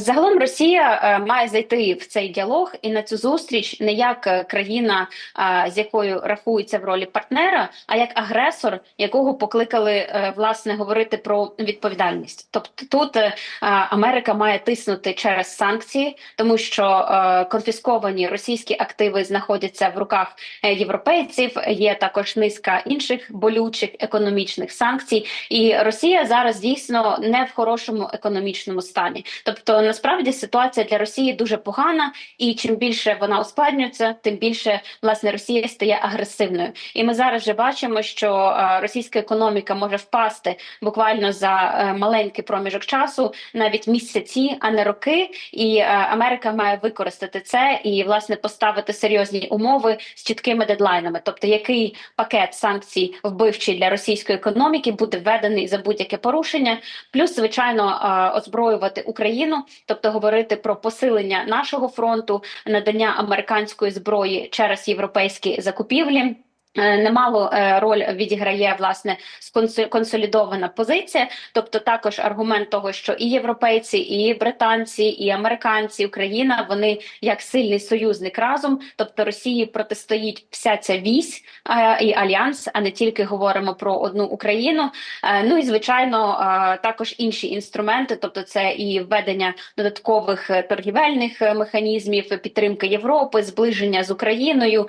Загалом Росія е, має зайти в цей діалог і на цю зустріч не як е, країна, з якою рахується в ролі партнера, а як агресор, якого покликали е, власне говорити про відповідальність. Тобто тут Америка має тиснути через санкції, тому що конфісковані російські активи знаходяться в руках європейців. Є також низка інших болючих економічних санкцій, і Росія зараз дійсно не в хорошому економічному стані. Тобто, насправді ситуація для Росії дуже погана, і чим більше вона ускладнюється, тим більше власне Росія стає агресивною. І ми зараз вже бачимо, що е, російська економіка може впасти буквально за е, маленький проміжок часу, навіть місяці, а не роки. І е, Америка має використати це і власне поставити серйозні умови з чіткими дедлайнами. Тобто, який пакет санкцій вбивчий для російської економіки буде введений за будь-яке порушення, плюс звичайно озброювати Україну, тобто говорити про посилення нашого фронту, надання американської зброї через європейські закупівлі. Е, Немало е, роль відіграє власне консолідована позиція, тобто також аргумент того, що і європейці, і британці, і американці, Україна вони як сильний союзник разом, тобто Росії протистоїть вся ця вісь е, і альянс, а не тільки говоримо про одну Україну. Ну і звичайно, також інші інструменти, тобто це і введення додаткових торгівельних механізмів, підтримки Європи, зближення з Україною.